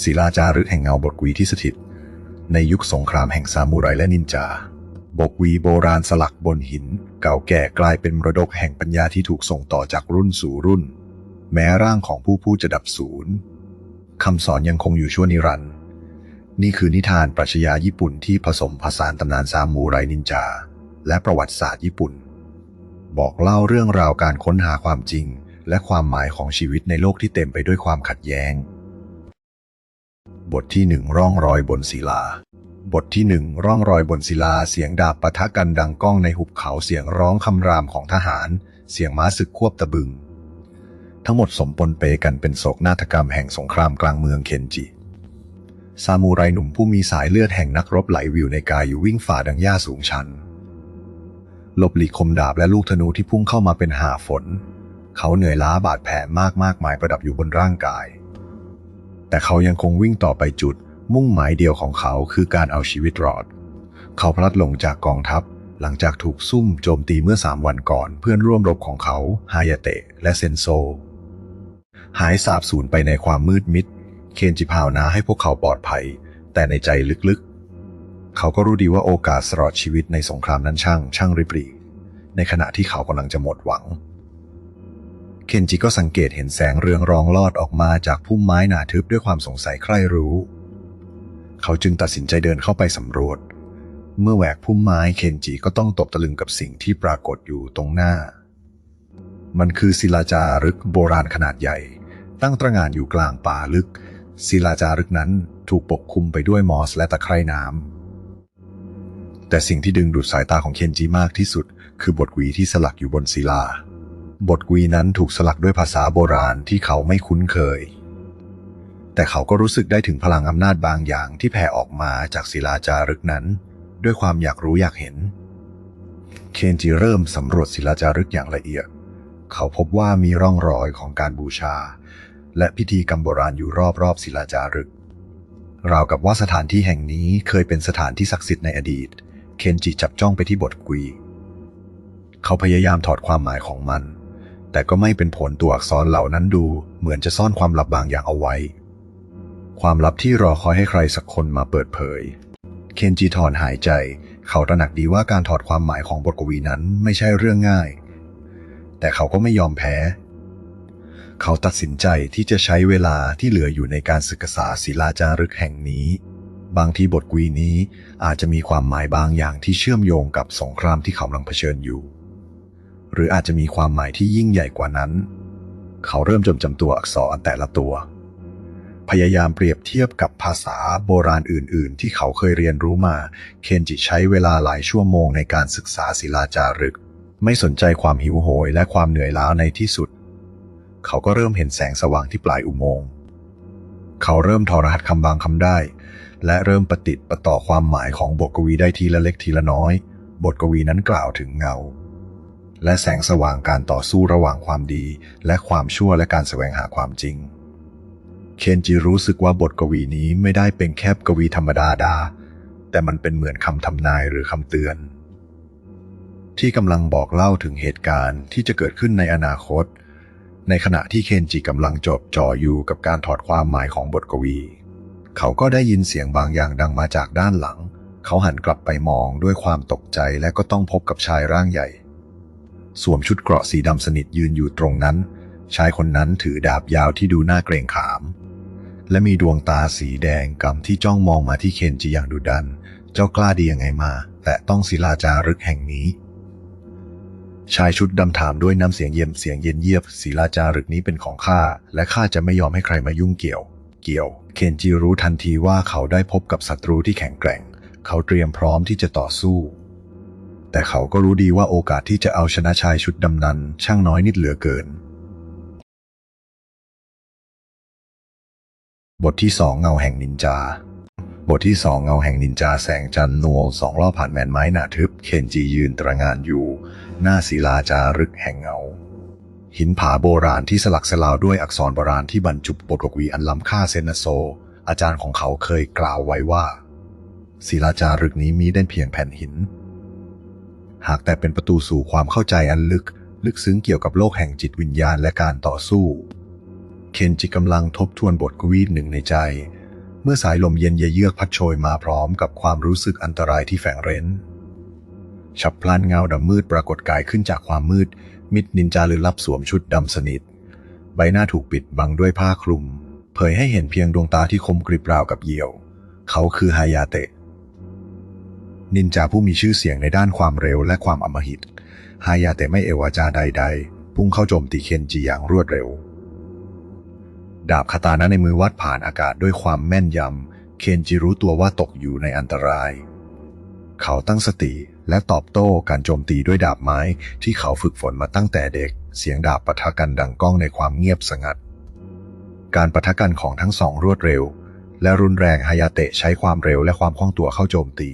ศิลาจารึกแห่งเงาบทกวีที่สถิต ในยุคสงครามแห่งซามูไรและนินจา บทกวีโบราณสลักบนหิน เก่าแก่กลายเป็นมรดกแห่งปัญญาที่ถูกส่งต่อจากรุ่นสู่รุ่น แม้ร่างของผู้พูดจะดับสูญคำสอนยังคงอยู่ชั่วนิรันดร์นี่คือนิทานปรัชญาญี่ปุ่นที่ผสมผสานตำนานซามูไรนินจา และประวัติศาสตร์ญี่ปุ่น บอกเล่าเรื่องราวการค้นหาความจริง และความหมายของชีวิตในโลกที่เต็มไปด้วยความขัดแย้ง บทที่หนึ่งร่องรอยบนศิลา บทที่หนึ่งร่องรอยบนศิลาเสียงดาบปะทะกันดังก้องในหุบเขาเสียงร้องคำรามของทหาร เสียงม้าศึกควบตะบึง ทั้งหมดสมปนเปกันเป็นโศกนาฏกรรมแห่งสงครามกลางเมืองเคนจิซามูไรหนุ่มผู้มีสายเลือดแห่งนักรบไหลวิวในกายอยู่วิ่งฝ่าดังหญ้าสูงชันหลบหลีกคมดาบและลูกธนูที่พุ่งเข้ามาเป็นหาฝน เขาเหนื่อยล้าบาดแผลมากมากมายประดับอยู่บนร่างกาย แต่เขายังคงวิ่งต่อไปจุด มุ่งหมายเดียวของเขาคือการเอาชีวิตรอด เขาพลัดหลงจากกองทัพ หลังจากถูกซุ่มโจมตีเมื่อสามวันก่อน เพื่อนร่วมรบของเขาฮายาเตะและเซนโซ หายสาบสูญไปในความมืดมิด เคนจิภาวนาให้พวกเขาปลอดภัย แต่ในใจลึกๆ เขาก็รู้ดีว่าโอกาสสลอดชีวิตในสงครามนั้นช่าง ช่างริบหรี่ในขณะที่เขากำลังจะหมดหวัง เคนจิก็สังเกตเห็นแสงเรืองรองลอดออกมาจากพุ่มไม้หนาทึบด้วยความสงสัยใคร่รู้ เขาจึงตัดสินใจเดินเข้าไปสำรวจ เมื่อแหวกพุ่มไม้เคนจิก็ต้องตกตะลึงกับสิ่งที่ปรากฏอยู่ตรงหน้า มันคือศิลาจารึกโบราณขนาดใหญ่ ตั้งตระหง่านอยู่กลางป่าลึก ศิลาจารึกนั้นถูกปกคลุมไปด้วยมอสและตะไคร่น้ำแต่สิ่งที่ดึงดูดสายตาของเคนจิมากที่สุด คือบทกวีที่สลักอยู่บนศิลา บทกวีนั้นถูกสลักด้วยภาษาโบราณที่เขาไม่คุ้นเคย แต่เขาก็รู้สึกได้ถึงพลังอำนาจบางอย่างที่แผ่ออกมาจากศิลาจารึกนั้น ด้วยความอยากรู้อยากเห็น เคนจิเริ่มสำรวจศิลาจารึกอย่างละเอียด เขาพบว่ามีร่องรอยของการบูชา และพิธีกรรมโบราณอยู่รอบๆศิลาจารึกราวกับว่าสถานที่แห่งนี้เคยเป็นสถานที่ศักดิ์สิทธิ์ในอดีต เคนจิจับจ้องไปที่บทกวี เขาพยายามถอดความหมายของมัน แต่ก็ไม่เป็นผลตัวอักษรเหล่านั้นดูเหมือนจะซ่อนความลับบางอย่างเอาไว้ ความลับที่รอคอยให้ใครสักคนมาเปิดเผย เคนจิถอนหายใจ เขาตระหนักดีว่าการถอดความหมายของบทกวีนั้นไม่ใช่เรื่องง่าย แต่เขาก็ไม่ยอมแพ้ เขาตัดสินใจที่จะใช้เวลาที่เหลืออยู่ในการศึกษาศิลาจารึกแห่งนี้ บางทีบทกวีนี้อาจจะมีความหมายบางอย่างที่เชื่อมโยงกับสงครามที่เขากำลังเผชิญอยู่ หรืออาจจะมีความหมายที่ยิ่งใหญ่กว่านั้น เขาเริ่มจำจำตัวอักษรแต่ละตัว พยายามเปรียบเทียบกับภาษาโบราณอื่น ๆ ที่เขาเคยเรียนรู้มา เคนจิใช้เวลาหลายชั่วโมงในการศึกษาศิลาจารึก ไม่สนใจความหิวโหยและความเหนื่อยล้าในที่สุด เขาก็เริ่มเห็นแสงสว่างที่ปลายอุโมงค์เขาเริ่มถอรหัสคำบางคำได้ และเริ่มประติดประต่อความหมายของบทกวีได้ทีละเล็กทีละน้อย บทกวีนั้นกล่าวถึงเงา และแสงสว่างการต่อสู้ระหว่างความดี และความชั่วและการแสวงหาความจริง เคนจิรู้สึกว่าบทกวีนี้ไม่ได้เป็นแค่กวีธรรมดาดา แต่มันเป็นเหมือนคำทำนายหรือคำเตือน ที่กำลังบอกเล่าถึงเหตุการณ์ที่จะเกิดขึ้นในอนาคต ในขณะที่เคนจิกำลังจดจ่ออยู่กับการถอดความหมายของบทกวี เขาก็ได้ยินเสียงบางอย่างดังมาจากด้านหลัง เขาหันกลับไปมองด้วยความตกใจและก็ต้องพบกับชายร่างใหญ่ สวมชุดเกราะสีดำสนิทยืนอยู่ตรงนั้น ชายคนนั้นถือดาบยาวที่ดูน่าเกรงขาม และมีดวงตาสีแดงกำที่จ้องมองมาที่เคนจิอย่างดุดัน เจ้ากล้าดียังไงมา แต่ต้องศิลาจารึกแห่งนี้ ชายชุดดำถามด้วยน้ำเสียงเยี่ยมเสียงเย็นเยียบศิลาจารึกนี้เป็นของข้าและข้าจะไม่ยอมให้ใครมายุ่งเกี่ยว เกี่ยว เคนจิรู้ทันทีว่าเขาได้พบกับศัตรูที่แข็งแกร่ง เขาเตรียมพร้อมที่จะต่อสู้ แต่เขาก็รู้ดีว่าโอกาสที่จะเอาชนะชายชุดดำนั้น ช่างน้อยนิดเหลือเกิน บทที่สองเงาแห่งนินจา บทที่สองเงาแห่งนินจาแสงจันนวลสองรอบผ่านแมนไม้หนาทึบ เคนจียืนตระงานอยู่ หน้าศิลาจารึกแห่งเงา หินผาโบราณที่สลักสลาวด้วยอักษรโบราณที่บรรจุบทกวีอันล้ำค่าเซนโซ อาจารย์ของเขาเคยกล่าวไว้ว่าศิลาจารึกนี้มีได้เพียงแผ่นหิน หากแต่เป็นประตูสู่ความเข้าใจอันลึก ลึกซึ้งเกี่ยวกับโลกแห่งจิตวิญญาณและการต่อสู้ เคนจิกำลังทบทวนบทกวีหนึ่งในใจ เมื่อสายลมเย็นเยือกพัดโชยมาพร้อมกับความรู้สึกอันตรายที่แฝงเร้น ฉับพลันเงาดำมืดปรากฏกายขึ้นจากความมืด มิดนินจาลึกลับสวมชุดดำสนิท ใบหน้าถูกปิดบังด้วยผ้าคลุม เผยให้เห็นเพียงดวงตาที่คมกริบราวกับเหยี่ยว เขาคือฮายาเตะ นินจาผู้มีชื่อเสียงในด้านความเร็วและความอำมหิตฮายาเตะไม่เอวาจาใด ๆ พุ่งเข้าโจมตีเคนจิอย่างรวดเร็ว ดาบคาตานะในมือวัดผ่านอากาศด้วยความแม่นยำ เคนจิรู้ตัวว่าตกอยู่ในอันตราย เขาตั้งสติและตอบโต้การโจมตีด้วยดาบไม้ที่เขาฝึกฝนมาตั้งแต่เด็ก เสียงดาบปะทะกันดังก้องในความเงียบสงัด การปะทะกันของทั้งสองรวดเร็ว และรุนแรงฮายาเตะใช้ความเร็วและความคล่องตัวเข้าโจมตี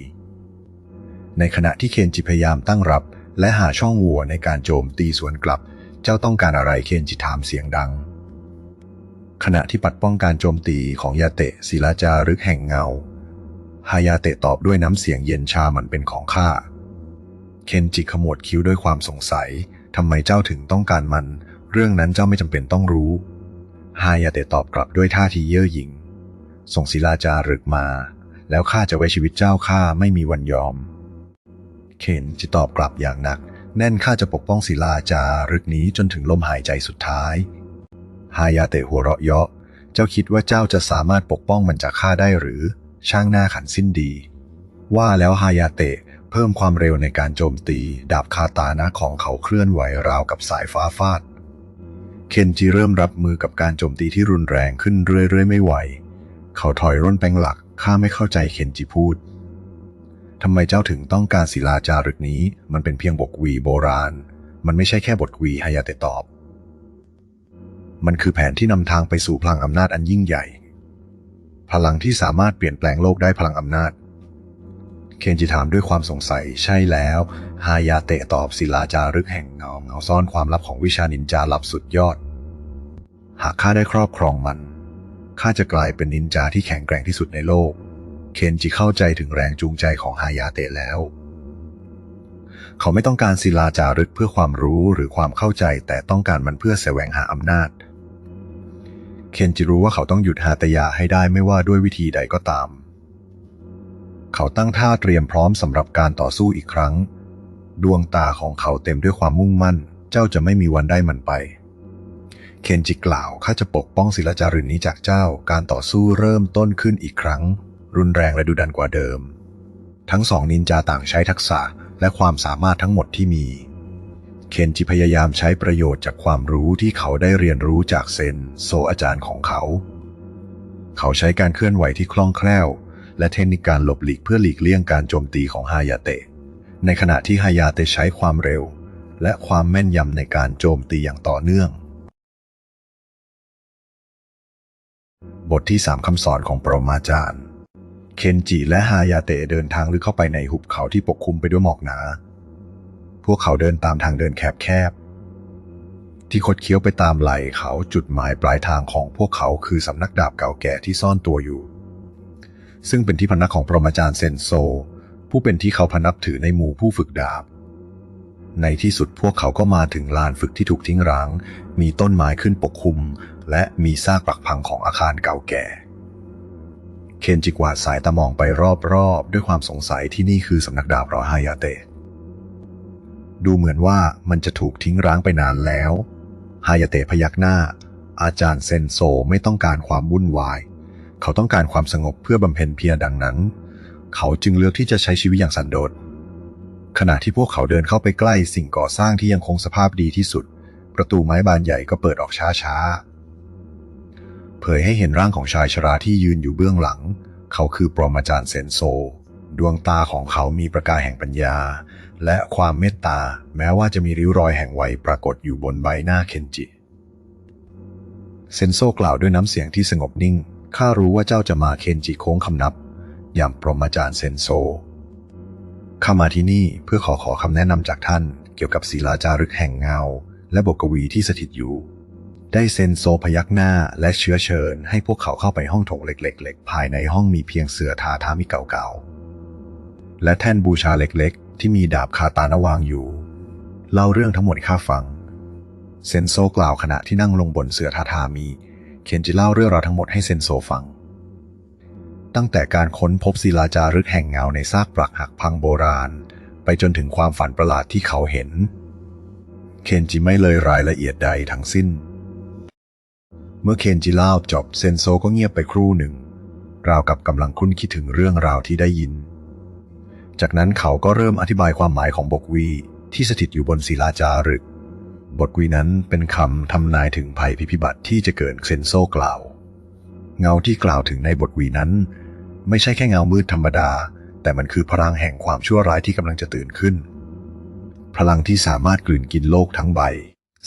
ในขณะที่เคนจิพยายามตั้งรับ และหาช่องโหว่ในการโจมตีสวนกลับ เจ้าต้องการอะไรเคนจิถามเสียงดัง ขณะที่ปัดป้องการโจมตีของยาเตะศิลาจารึกแห่งเงาฮายาเตะตอบด้วยน้ำเสียงเย็นชาเหมือนเป็นของข้า เคนจิขมวดคิ้วด้วยความสงสัย ทำไมเจ้าถึงต้องการมัน เรื่องนั้นเจ้าไม่จำเป็นต้องรู้ ฮายาเตะตอบกลับด้วยท่าทีเย่อหยิ่ง ส่งศิลาจารึกมา แล้วข้าจะไว้ชีวิตเจ้าข้าไม่มีวันยอม เคนจิตอบกลับอย่างหนัก แน่นข้าจะปกป้องศิลาจารึกนี้จนถึงลมหายใจสุดท้ายฮายาเตะหัวเราะเยาะ เจ้าคิดว่าเจ้าจะสามารถปกป้องมันจากข้าได้หรือ ช่างหน้าขันสิ้นดี ว่าแล้วฮายาเตะเพิ่มความเร็วในการโจมตี ดาบคาตานะของเขาเคลื่อนไหวราวกับสายฟ้าฟาด เคนจิเริ่มรับมือกับการโจมตีที่รุนแรงขึ้นเรื่อยๆ ไม่ไหว เขาถอยร่นแปลงหลักข้าไม่เข้าใจเคนจิพูด ทำไมเจ้าถึงต้องการศิลาจารึกนี้ มันเป็นเพียงบทกวีโบราณ มันไม่ใช่แค่บทกวีฮายาเตตอบ มันคือแผนที่นำทางไปสู่พลังอำนาจอันยิ่งใหญ่ พลังที่สามารถเปลี่ยนแปลงโลกได้พลังอำนาจ เคนจิถามด้วยความสงสัย ใช่แล้วฮายาเตะตอบศิลาจารึกแห่งเงาเงาซ่อนความลับของวิชานินจาลับสุดยอด หากข้าได้ครอบครองมันข้าจะกลายเป็นนินจาที่แข็งแกร่งที่สุดในโลก เคนจิเข้าใจถึงแรงจูงใจของฮายาเตะแล้ว เขาไม่ต้องการศิลาจารึกเพื่อความรู้หรือความเข้าใจแต่ต้องการมันเพื่อแสวงหาอำนาจ เคนจิรู้ว่าเขาต้องหยุดฮาตยาให้ได้ไม่ว่าด้วยวิธีใดก็ตาม เขาตั้งท่าเตรียมพร้อมสำหรับการต่อสู้อีกครั้ง ดวงตาของเขาเต็มด้วยความมุ่งมั่น เจ้าจะไม่มีวันได้มันไปเคนจิกล่าวข้าจะปกป้องศิลาจารึกนี้จากเจ้า การต่อสู้เริ่มต้นขึ้นอีกครั้ง รุนแรงและดุดันกว่าเดิม ทั้งสองนินจาต่างใช้ทักษะและความสามารถทั้งหมดที่มี เคนจิพยายามใช้ประโยชน์จากความรู้ที่เขาได้เรียนรู้จากเซนโซอาจารย์ของเขา เขาใช้การเคลื่อนไหวที่คล่องแคล่ว และเทคนิคการหลบหลีกเพื่อหลีกเลี่ยงการโจมตีของฮายาเตะ ในขณะที่ฮายาเตะใช้ความเร็ว และความแม่นยำในการโจมตีอย่างต่อเนื่องบทที่สามคำสอนของปรมาจารย์ เคนจิและฮายาเตะเดินทางลึกเข้าไปในหุบเขาที่ปกคลุมไปด้วยหมอกหนา พวกเขาเดินตามทางเดินแคบๆ ที่คดเคี้ยวไปตามไหลเขาจุดหมายปลายทางของพวกเขาคือสำนักดาบเก่าแก่ที่ซ่อนตัวอยู่ ซึ่งเป็นที่พำนักของปรมาจารย์เซนโซ ผู้เป็นที่เขาพนับถือในหมู่ผู้ฝึกดาบ ในที่สุดพวกเขาก็มาถึงลานฝึกที่ถูกทิ้งร้าง มีต้นไม้ขึ้นปกคลุม และมีซากปรักพังของอาคารเก่าแก่ เคนจิกวาดสายตามองไปรอบๆ ด้วยความสงสัยที่นี่คือสำนักดาบรอฮายาเตะดูเหมือนว่ามันจะถูกทิ้งร้างไปนานแล้วฮายาเตะพยักหน้า อาจารย์เซนโซไม่ต้องการความวุ่นวาย เขาต้องการความสงบเพื่อบำเพ็ญเพียรดังนั้น เขาจึงเลือกที่จะใช้ชีวิตอย่างสันโดษขณะที่พวกเขาเดินเข้าไปใกล้สิ่งก่อสร้างที่ยังคงสภาพดีที่สุด ประตูไม้บานใหญ่ก็เปิดออกช้าๆ เผยให้เห็นร่างของชายชราที่ยืนอยู่เบื้องหลัง เขาคือปรมาจารย์เซนโซ ดวงตาของเขามีประกายแห่งปัญญา และความเมตตา แม้ว่าจะมีริ้วรอยแห่งวัยปรากฏอยู่บนใบหน้าเคนจิ เซนโซกล่าวด้วยน้ำเสียงที่สงบนิ่ง ข้ารู้ว่าเจ้าจะมาเคนจิโค้งคำนับ อย่างปรมาจารย์เซนโซข้ามาที่นี่เพื่อขอขอคำแนะนำจากท่าน เกี่ยวกับศิลาจารึกแห่งเงา และบทกวีที่สถิตอยู่ ได้เซนโซพยักหน้าและเชื้อเชิญ ให้พวกเขาเข้าไปห้องโถงเล็กๆ ภายในห้องมีเพียงเสื่อทาทามิเก่าๆ และแท่นบูชาเล็กๆ ที่มีดาบคาตานวางอยู่ เล่าเรื่องทั้งหมดให้ข้าฟัง เซนโซกล่าวขณะที่นั่งลงบนเสื่อทาทามีเคนจิเล่าเรื่องราวทั้งหมดให้เซนโซฟัง ตั้งแต่การค้นพบศิลาจารึกแห่งเงาในซากปรักหักพังโบราณ ไปจนถึงความฝันประหลาดที่เขาเห็น เคนจิไม่เลยรายละเอียดใดทั้งสิ้น มื่อเคนจิเล่าจบเซนโซก็เงียบไปครู่หนึ่ง ราวกับกำลังคุ้นคิดถึงเรื่องราวที่ได้ยิน จากนั้นเขาก็เริ่มอธิบายความหมายของบทวีที่สถิตอยู่บนศิลาจารึก บทวีนั้นเป็นคำทำนายถึงภัยพิพิบัติที่จะเกิดเซนโซกล่าว เงาที่กล่าวถึงในบทวีนั้น ไม่ใช่แค่เงามืดธรรมดา แต่มันคือพลังแห่งความชั่วร้ายที่กำลังจะตื่นขึ้น พลังที่สามารถกลืนกินโลกทั้งใบ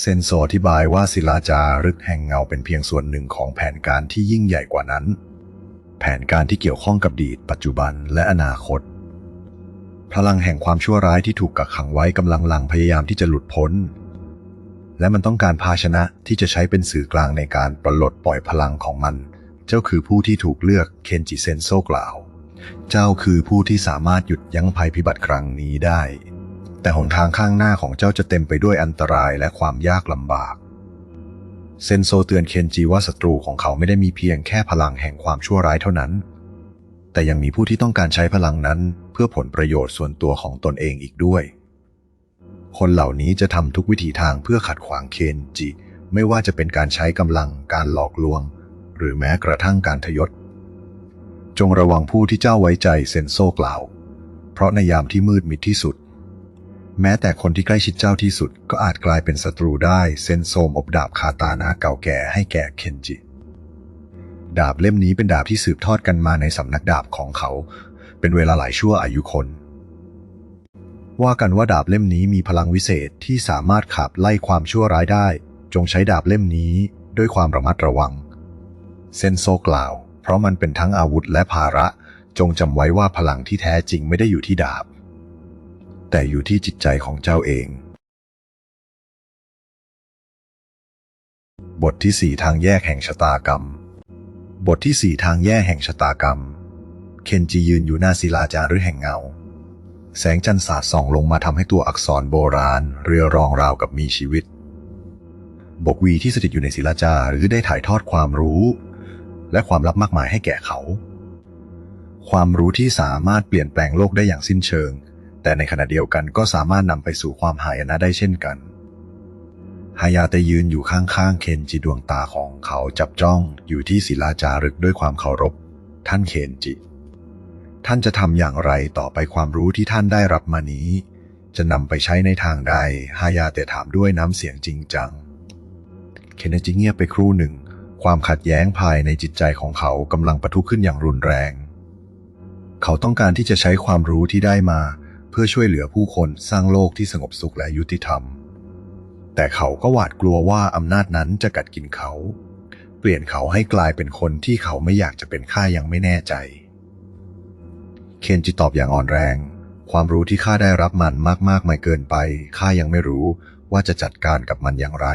เซนโซอธิบายว่าศิลาจารึกแห่งเงาเป็นเพียงส่วนหนึ่งของแผนการที่ยิ่งใหญ่กว่านั้น แผนการที่เกี่ยวข้องกับอดีต ปัจจุบันและอนาคต พลังแห่งความชั่วร้ายที่ถูกกักขังไว้กำลังหลังพยายามที่จะหลุดพ้น และมันต้องการภาชนะที่จะใช้เป็นสื่อกลางในการปลดปล่อยพลังของมัน เจ้าคือผู้ที่ถูกเลือกเคนจิเซนโซกล่าว เจ้าคือผู้ที่สามารถหยุดยั้งภัยพิบัติครั้งนี้ได้ แต่หนทางข้างหน้าของเจ้าจะเต็มไปด้วยอันตรายและความยากลำบาก เซนโซเตือนเคนจิว่าศัตรูของเขาไม่ได้มีเพียงแค่พลังแห่งความชั่วร้ายเท่านั้น แต่ยังมีผู้ที่ต้องการใช้พลังนั้น เพื่อผลประโยชน์ส่วนตัวของตนเองอีกด้วย คนเหล่านี้จะทำทุกวิถีทางเพื่อขัดขวางเคนจิ ไม่ว่าจะเป็นการใช้กำลัง การหลอกลวง หรือแม้กระทั่งการทยศ จงระวังผู้ที่เจ้าไว้ใจเซนโซกล่าว เพราะในยามที่มืดมิดที่สุด แม้แต่คนที่ใกล้ชิดเจ้าที่สุดก็อาจกลายเป็นศัตรูได้เซนโซมอบดาบคาตานะเก่าแก่ให้แก่เคนจิ ดาบเล่มนี้เป็นดาบที่สืบทอดกันมาในสำนักดาบของเขา เป็นเวลาหลายชั่วอายุคน ว่ากันว่าดาบเล่มนี้มีพลังวิเศษที่สามารถขับไล่ความชั่วร้ายได้ จงใช้ดาบเล่มนี้ด้วยความระมัดระวัง เซนโซกล่าว เพราะมันเป็นทั้งอาวุธและภาระ จงจำไว้ว่าพลังที่แท้จริงไม่ได้อยู่ที่ดาบ แต่อยู่ที่จิตใจของเจ้าเอง บทที่สี่ทางแยกแห่งชะตากรรม บทที่สี่ทางแยกแห่งชะตากรรม เคนจิยืนอยู่หน้าศิลาจารึกแห่งเงา แสงจันทร์สาดส่องลงมาทำให้ตัวอักษรโบราณ เรือรองราวกับมีชีวิต บกวีที่สถิตอยู่ในศิลาจารือได้ถ่ายทอดความรู้ และความลับมากมายให้แก่เขา ความรู้ที่สามารถเปลี่ยนแปลงโลกได้อย่างสิ้นเชิง แต่ในขณะเดียวกันก็สามารถนำไปสู่ความหายนะได้เช่นกันฮายาเตยืนอยู่ข้างๆ เคนจิดวงตาของเขาจับจ้องอยู่ที่ศิลาจารึกด้วยความเคารพ ท่านเคนจิ ท่านจะทำอย่างไรต่อไปความรู้ที่ท่านได้รับมานี้ จะนำไปใช้ในทางใดฮายาเตถามด้วยน้ำเสียงจริงจัง เคนจิเงียบไปครู่หนึ่ง ความขัดแย้งภายในจิตใจของเขากำลังปะทุขึ้นอย่างรุนแรง เขาต้องการที่จะใช้ความรู้ที่ได้มา เพื่อช่วยเหลือผู้คนสร้างโลกที่สงบสุขและยุติธรรม แต่เขาก็หวาดกลัวว่าอำนาจนั้นจะกัดกินเขา เปลี่ยนเขาให้กลายเป็นคนที่เขาไม่อยากจะเป็นข้ายังไม่แน่ใจ เคนจิตอบอย่างอ่อนแรง ความรู้ที่ข้าได้รับมันมากๆไม่เกินไปข้ายังไม่รู้ว่าจะจัดการกับมันอย่างไร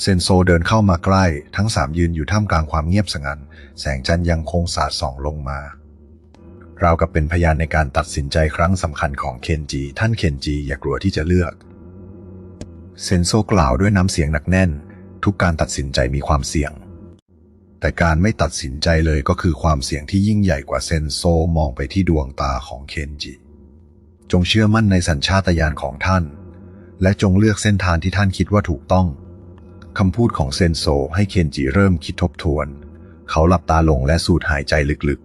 เซนโซเดินเข้ามาใกล้ ทั้งสามยืนอยู่ท่ามกลางความเงียบสงัดแสงจันทร์ยังคงสาดส่องลงมา ราวกับเป็นพยานในการตัดสินใจครั้งสำคัญของเคนจิท่านเคนจิอย่ากลัวที่จะเลือกเซนโซกล่าวด้วยน้ำเสียงหนักแน่น ทุกการตัดสินใจมีความเสี่ยง แต่การไม่ตัดสินใจเลยก็คือความเสี่ยงที่ยิ่งใหญ่กว่าเซนโซมองไปที่ดวงตาของเคนจิ จงเชื่อมั่นในสัญชาตญาณของท่าน และจงเลือกเส้นทางที่ท่านคิดว่าถูกต้องคำพูดของเซนโซให้เคนจิเริ่มคิดทบทวน เขาหลับตาลงและสูดหายใจลึก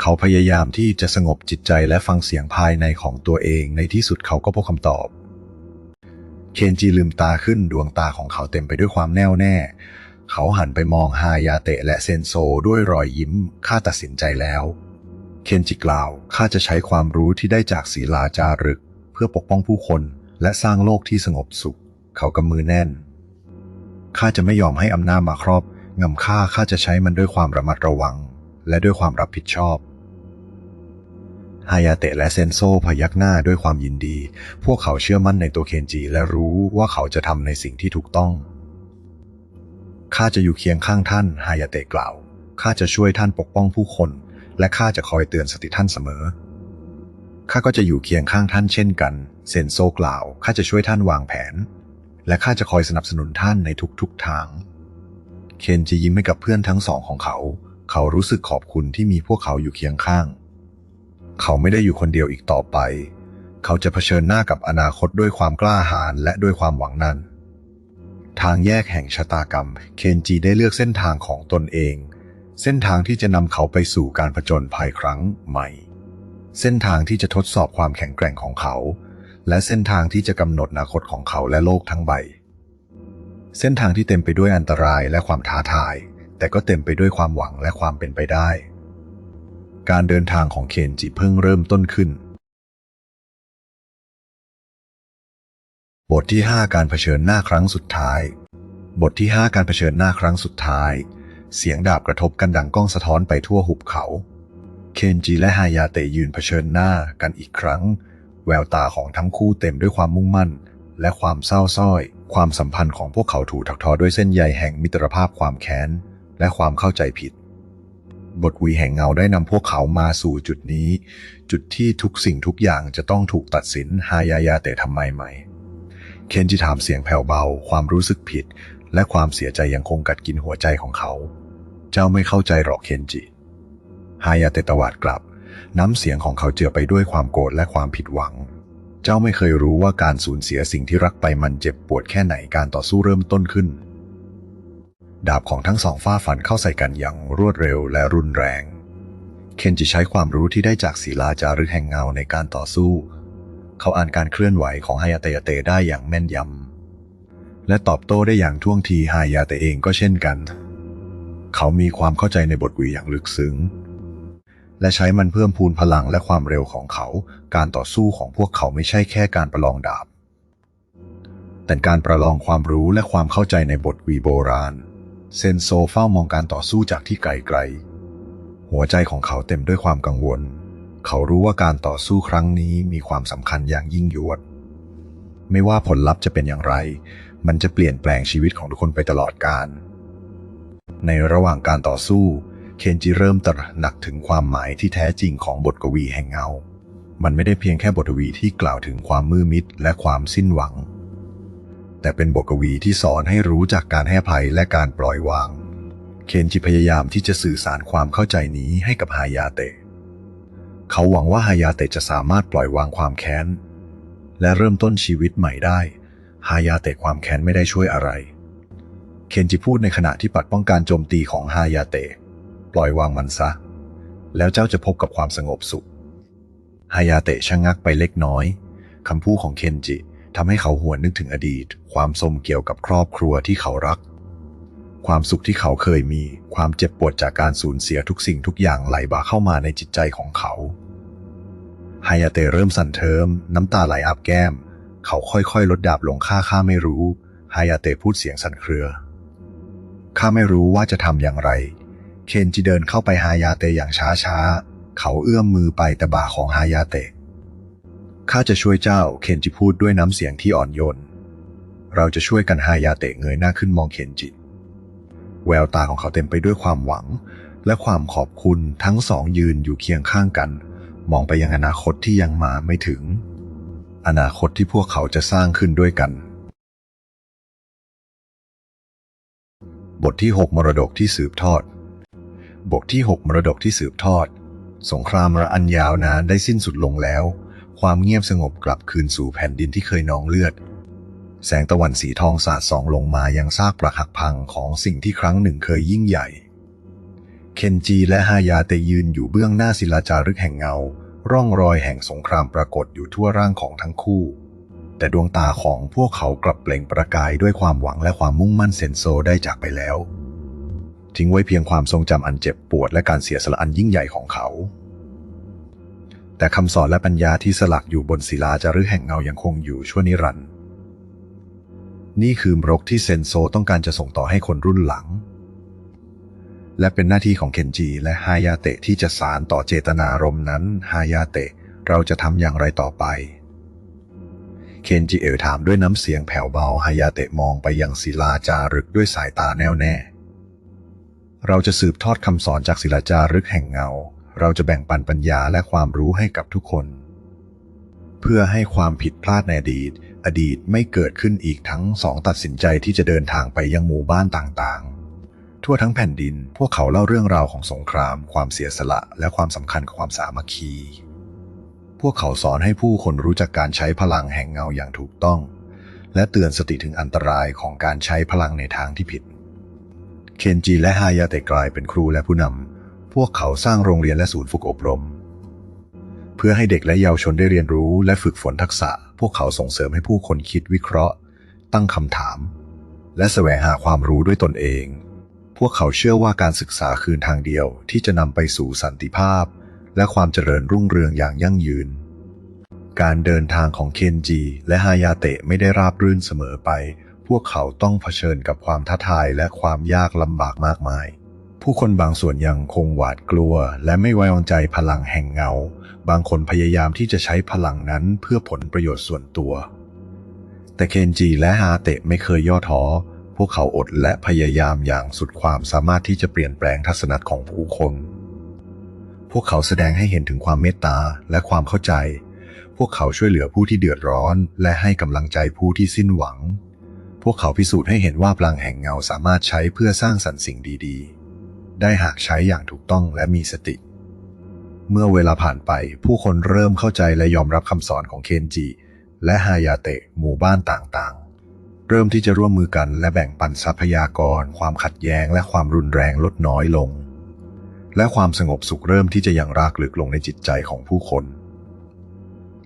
เขาพยายามที่จะสงบจิตใจและฟังเสียงภายในของตัวเองในที่สุดเขาก็พบคำตอบ เคนจิลืมตาขึ้นดวงตาของเขาเต็มไปด้วยความแน่วแน่ เขาหันไปมองฮายาเตะและเซนโซด้วยรอยยิ้มข้าตัดสินใจแล้ว เคนจิกล่าวข้าจะใช้ความรู้ที่ได้จากศีลาจารึก เพื่อปกป้องผู้คนและสร้างโลกที่สงบสุข เขากำมือแน่นข้าจะไม่ยอมให้อำนาจมาครอบงำข้าข้าจะใช้มันด้วยความระมัดระวัง และด้วยความรับผิดชอบฮายาเตะและเซนโซพยักหน้าด้วยความยินดี พวกเขาเชื่อมั่นในตัวเคนจิและรู้ว่าเขาจะทำในสิ่งที่ถูกต้อง ข้าจะอยู่เคียงข้างท่านฮายาเตะกล่าว ข้าจะช่วยท่านปกป้องผู้คน และข้าจะคอยเตือนสติท่านเสมอ ข้าก็จะอยู่เคียงข้างท่านเช่นกัน เซนโซกล่าว ข้าจะช่วยท่านวางแผน และข้าจะคอยสนับสนุนท่านในทุกๆทาง เคนจิยิ้มให้กับเพื่อนทั้งสองของเขา เขารู้สึกขอบคุณที่มีพวกเขาอยู่เคียงข้าง เขาไม่ได้อยู่คนเดียวอีกต่อไป เขาจะเผชิญหน้ากับอนาคตด้วยความกล้าหาญและด้วยความหวังนั้น ทางแยกแห่งชะตากรรม เคนจิได้เลือกเส้นทางของตนเอง เส้นทางที่จะนำเขาไปสู่การผจญภัยครั้งใหม่ เส้นทางที่จะทดสอบความแข็งแกร่งของเขา และเส้นทางที่จะกำหนดอนาคตของเขาและโลกทั้งใบ เส้นทางที่เต็มไปด้วยอันตรายและความท้าทาย แต่ก็เต็มไปด้วยความหวังและความเป็นไปได้ การเดินทางของเคนจิเพิ่งเริ่มต้นขึ้น บทที่ 5 การเผชิญหน้าครั้งสุดท้าย บทที่ 5 การเผชิญหน้าครั้งสุดท้าย เสียงดาบกระทบกันดังก้องสะท้อนไปทั่วหุบเขา เคนจิและฮายาเตะยืนเผชิญหน้ากันอีกครั้ง แววตาของทั้งคู่เต็มด้วยความมุ่งมั่น และความเศร้าส้อยความสัมพันธ์ของพวกเขาถูกถักทอด้วยเส้นใยแห่งมิตรภาพความแค้น และความเข้าใจผิด บทวีแห่งเงาได้นำพวกเขามาสู่จุดนี้ จุดที่ทุกสิ่งทุกอย่างจะต้องถูกตัดสินฮายายาเตะทำไมไหม เคนจิถามเสียงแผ่วเบา ความรู้สึกผิด และความเสียใจยังคงกัดกินหัวใจของเขา เจ้าไม่เข้าใจหรอกเคนจิฮายาเตะตวาดกลับ น้ำเสียงของเขาเจือไปด้วยความโกรธและความผิดหวังเจ้าไม่เคยรู้ว่าการสูญเสียสิ่งที่รักไปมันเจ็บปวดแค่ไหนการต่อสู้เริ่มต้นขึ้น ดาบของทั้งสองฟ้าฟันเข้าใส่กันอย่างรวดเร็วและรุนแรง เคนจิใช้ความรู้ที่ได้จากศิลาจารึกแห่งเงาในการต่อสู้ เขาอ่านการเคลื่อนไหวของฮายาเตยาเตได้อย่างแม่นยำ และตอบโต้ได้อย่างท่วงทีฮายาเตเองก็เช่นกัน เขามีความเข้าใจในบทวีอย่างลึกซึ้ง และใช้มันเพิ่มพูนพลังและความเร็วของเขา การต่อสู้ของพวกเขาไม่ใช่แค่การประลองดาบ แต่การประลองความรู้และความเข้าใจในบทวีโบราณ เซนโซเฝ้ามองการต่อสู้จากที่ไกลๆ หัวใจของเขาเต็มด้วยความกังวล เขารู้ว่าการต่อสู้ครั้งนี้มีความสำคัญอย่างยิ่งยวด ไม่ว่าผลลัพธ์จะเป็นอย่างไร มันจะเปลี่ยนแปลงชีวิตของทุกคนไปตลอดกาล ในระหว่างการต่อสู้ เคนจิเริ่มตระหนักถึงความหมายที่แท้จริงของบทกวีแห่งเงา มันไม่ได้เพียงแค่บทกวีที่กล่าวถึงความมืดมิดและความสิ้นหวัง แต่เป็นบทกวีที่สอนให้รู้จากการให้ภัยและการปล่อยวาง เคนจิพยายามที่จะสื่อสารความเข้าใจนี้ให้กับฮายาเตะ เขาหวังว่าฮายาเตะจะสามารถปล่อยวางความแค้น และเริ่มต้นชีวิตใหม่ได้ฮายาเตะความแค้นไม่ได้ช่วยอะไร เคนจิพูดในขณะที่ปัดป้องการโจมตีของฮายาเตะปล่อยวางมันซะ แล้วเจ้าจะพบกับความสงบสุขฮายาเตะชะงงักไปเล็กน้อยคำพูดของเคนจิ ทำให้เขาหวนนึกถึงอดีต ความสมเกี่ยวกับครอบครัวที่เขารัก ความสุขที่เขาเคยมี ความเจ็บปวดจากการสูญเสียทุกสิ่งทุกอย่างไหลบ่าเข้ามาในจิตใจของเขาฮายาเตะเริ่มสั่นเทิม น้ำตาไหลอาบแก้ม เขาค่อยๆ ลดดาบลงค่าข้าไม่รู้ฮายาเตะพูดเสียงสั่นเครือ ข้าไม่รู้ว่าจะทำอย่างไร เคนจิเดินเข้าไปฮายาเตะอย่างช้าๆ เขาเอื้อมมือไปแต่บ่าของฮายาเตะ ข้าจะช่วยเจ้า เคนจิพูดด้วยน้ำเสียงที่อ่อนโยน เราจะช่วยกันฮายาเตะเงยหน้าขึ้นมองเคนจิ แววตาของเขาเต็มไปด้วยความหวัง และความขอบคุณทั้งสองยืนอยู่เคียงข้างกัน มองไปยังอนาคตที่ยังมาไม่ถึง อนาคตที่พวกเขาจะสร้างขึ้นด้วยกัน บทที่ 6 มรดกที่สืบทอด บทที่ 6 มรดกที่สืบทอด สงครามระอันยาวนานได้สิ้นสุดลงแล้ว ความเงียบสงบกลับคืนสู่แผ่นดินที่เคยนองเลือด แสงตะวันสีทองสาดส่องลงมายังซากปรักหักพังของสิ่งที่ครั้งหนึ่งเคยยิ่งใหญ่ เคนจีและฮายาเตยืนอยู่เบื้องหน้าศิลาจารึกแห่งเงา ร่องรอยแห่งสงครามปรากฏอยู่ทั่วร่างของทั้งคู่ แต่ดวงตาของพวกเขากลับเปล่งประกายด้วยความหวังและความมุ่งมั่นเซนโซได้จากไปแล้ว ทิ้งไว้เพียงความทรงจำอันเจ็บปวดและการเสียสละอันยิ่งใหญ่ของเขา แต่คำสอนและปัญญาที่สลักอยู่บนศิลาจารึกแห่งเงายังคงอยู่ชั่วนิรันดร์นี่คือมรกที่เซนโซต้องการจะส่งต่อให้คนรุ่นหลัง และเป็นหน้าที่ของเคนจิและฮายาเตะที่จะสารต่อเจตนารมณ์นั้นฮายาเตะเราจะทำอย่างไรต่อไปเคนจิเอ๋ถามด้วยน้ำเสียงแผ่วเบาฮายาเตะมองไปยังศิลาจารึกด้วยสายตาแน่วแน่ เราจะสืบทอดคำสอนจากศิลาจารึกแห่งเงา เราจะแบ่งปันปัญญาและความรู้ให้กับทุกคน เพื่อให้ความผิดพลาดในอดีต อดีตไม่เกิดขึ้นอีกทั้งสองตัดสินใจที่จะเดินทางไปยังหมู่บ้านต่างๆ ทั่วทั้งแผ่นดิน พวกเขาเล่าเรื่องราวของสงคราม ความเสียสละ และความสำคัญของความสามัคคี พวกเขาสอนให้ผู้คนรู้จักการใช้พลังแห่งเงาอย่างถูกต้อง และเตือนสติถึงอันตรายของการใช้พลังในทางที่ผิด เคนจิและฮายาเตะกลายเป็นครูและผู้นำ พวกเขาสร้างโรงเรียนและศูนย์ฝึกอบรม เพื่อให้เด็กและเยาวชนได้เรียนรู้และฝึกฝนทักษะ พวกเขาส่งเสริมให้ผู้คนคิดวิเคราะห์ ตั้งคำถาม และแสวงหาความรู้ด้วยตนเอง พวกเขาเชื่อว่าการศึกษาคือทางเดียวที่จะนำไปสู่สันติภาพ และความเจริญรุ่งเรืองอย่างยั่งยืน การเดินทางของเคนจิและฮายาเตะไม่ได้ราบรื่นเสมอไป พวกเขาต้องเผชิญกับความท้าทายและความยากลำบากมากมาย ผู้คนบางส่วนยังคงหวาดกลัว และไม่ไว้วางใจพลังแห่งเงา บางคนพยายามที่จะใช้พลังนั้นเพื่อผลประโยชน์ส่วนตัว แต่เคนจิและฮาเตะไม่เคยย่อท้อ พวกเขาอดและพยายามอย่างสุดความสามารถที่จะเปลี่ยนแปลงทัศนคติของผู้คน พวกเขาแสดงให้เห็นถึงความเมตตาและความเข้าใจ พวกเขาช่วยเหลือผู้ที่เดือดร้อน และให้กำลังใจผู้ที่สิ้นหวัง พวกเขาพิสูจน์ให้เห็นว่าพลังแห่งเงาสามารถใช้เพื่อสร้างสรรค์สิ่งดีๆ ได้หากใช้อย่างถูกต้องและมีสติ เมื่อเวลาผ่านไปผู้คนเริ่มเข้าใจและยอมรับคำสอนของเคนจิ และฮายาเตะหมู่บ้านต่างๆ เริ่มที่จะร่วมมือกันและแบ่งปันทรัพยากร ความขัดแย้ง และความรุนแรงลดน้อยลง และความสงบสุขเริ่มที่จะยังรากลึกลงในจิตใจของผู้คน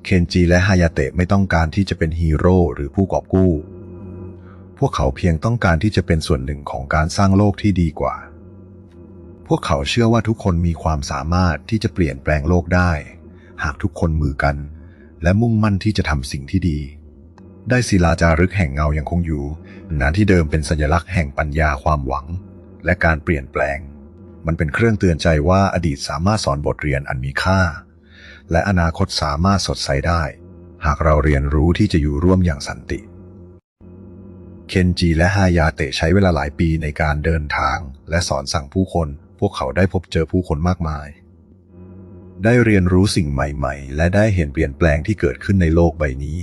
เคนจิและฮายาเตะไม่ต้องการที่จะเป็นฮีโร่หรือผู้กอบกู้ พวกเขาเพียงต้องการที่จะเป็นส่วนหนึ่งของการสร้างโลกที่ดีกว่า พวกเขาเชื่อว่าทุกคนมีความสามารถที่จะเปลี่ยนแปลงโลกได้ หากทุกคนมือกัน และมุ่งมั่นที่จะทำสิ่งที่ดี ได้ศิลาจารึกแห่งเงายังคงอยู่นานที่เดิมเป็นสัญลักษณ์แห่งปัญญาความหวัง และการเปลี่ยนแปลง มันเป็นเครื่องเตือนใจว่าอดีตสามารถสอนบทเรียนอันมีค่า และอนาคตสามารถสดใสได้ หากเราเรียนรู้ที่จะอยู่ร่วมอย่างสันติเคนจิและฮายาเตะใช้เวลาหลายปีในการเดินทาง และสอนสั่งผู้คน พวกเขาได้พบเจอผู้คนมากมาย ได้เรียนรู้สิ่งใหม่ ๆ และได้เห็นเปลี่ยนแปลงที่เกิดขึ้นในโลกใบนี้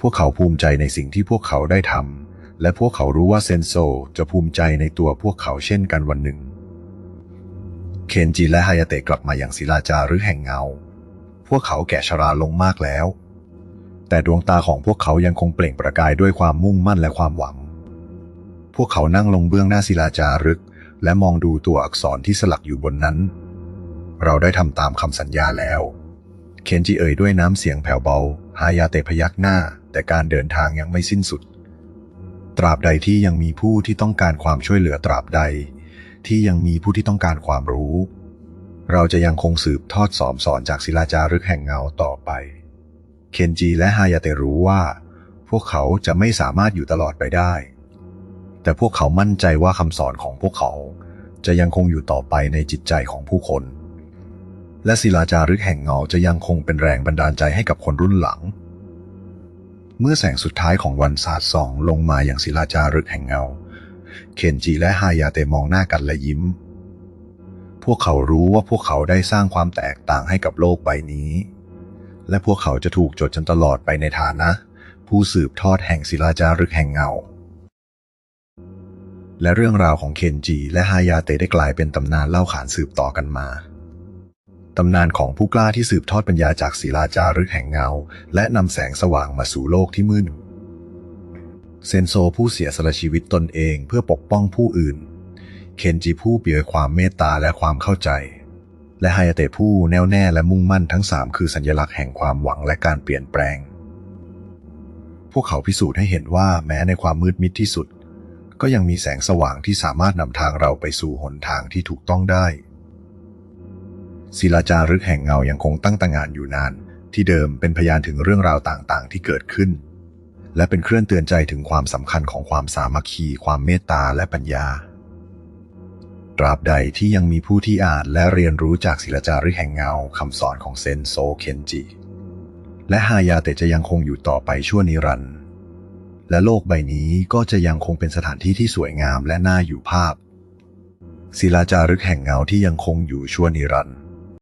พวกเขาภูมิใจในสิ่งที่พวกเขาได้ทำและพวกเขารู้ว่าเซนโซจะภูมิใจในตัวพวกเขาเช่นกันวันหนึ่ง เคนจิและฮายาเตะกลับมาอย่างศิลาจารึกแห่งเงา พวกเขาแก่ชราลงมากแล้ว แต่ดวงตาของพวกเขายังคงเปล่งประกายด้วยความมุ่งมั่นและความหวังพวกเขานั่งลงเบื้องหน้าศิลาจารึก และมองดูตัวอักษรที่สลักอยู่บนนั้น เราได้ทำตามคำสัญญาแล้ว เคนจิเอ่ยด้วยน้ำเสียงแผ่วเบา ฮายาเตะพยักหน้า แต่การเดินทางยังไม่สิ้นสุด ตราบใดที่ยังมีผู้ที่ต้องการความช่วยเหลือตราบใด ที่ยังมีผู้ที่ต้องการความรู้ เราจะยังคงสืบทอดสอมสอนจากศิลาจารึกแห่งเงาต่อไป เคนจิและฮายาเตะรู้ว่า พวกเขาจะไม่สามารถอยู่ตลอดไปได้ แต่พวกเขามั่นใจว่าคำสอนของพวกเขา จะยังคงอยู่ต่อไปในจิตใจของผู้คน และศิลาจารึกแห่งเงาจะยังคงเป็นแรงบันดาลใจให้กับคนรุ่นหลัง เมื่อแสงสุดท้ายของวันสาดส่องลงมาอย่างศิลาจารึกแห่งเงา เคนจิและฮายาเตะมองหน้ากันและยิ้ม พวกเขารู้ว่าพวกเขาได้สร้างความแตกต่างให้กับโลกใบนี้ และพวกเขาจะถูกจดจนตลอดไปในฐานะ ผู้สืบทอดแห่งศิลาจารึกแห่งเงา และเรื่องราวของเคนจิและฮายาเตะได้กลายเป็นตำนานเล่าขานสืบต่อกันมา ตำนานของผู้กล้าที่สืบทอดปัญญาจากศิลาจารึกแห่งเงา และนำแสงสว่างมาสู่โลกที่มืดเซนโซผู้เสียสละชีวิตตนเองเพื่อปกป้องผู้อื่น เคนจิผู้เปี่ยมความเมตตาและความเข้าใจ และฮายาเตะผู้แน่วแน่และมุ่งมั่นทั้งสามคือสัญลักษณ์แห่งความหวังและการเปลี่ยนแปลง พวกเขาพิสูจน์ให้เห็นว่าแม้ในความมืดมิดที่สุด ก็ยังมีแสงสว่างที่สามารถนำทางเราไปสู่หนทางที่ถูกต้องได้ ศิลาจารึกแห่งเงายังคงตั้งตางานอยู่นาน ที่เดิมเป็นพยานถึงเรื่องราวต่างๆ ที่เกิดขึ้น และเป็นเครื่องเตือนใจถึงความสำคัญของความสามัคคี ความเมตตาและปัญญา ตราบใดที่ยังมีผู้ที่อ่านและเรียนรู้จากศิลาจารึกแห่งเงาคำสอนของเซนโซเคนจิและฮายาเตะจะยังคงอยู่ต่อไปชั่วนิรันดร์ และโลกใบนี้ก็จะยังคงเป็นสถานที่ที่สวยงามและน่าอยู่ภาพ ศิลาจารึกแห่งเงาที่ยังคงอยู่ชั่วนิรันดร์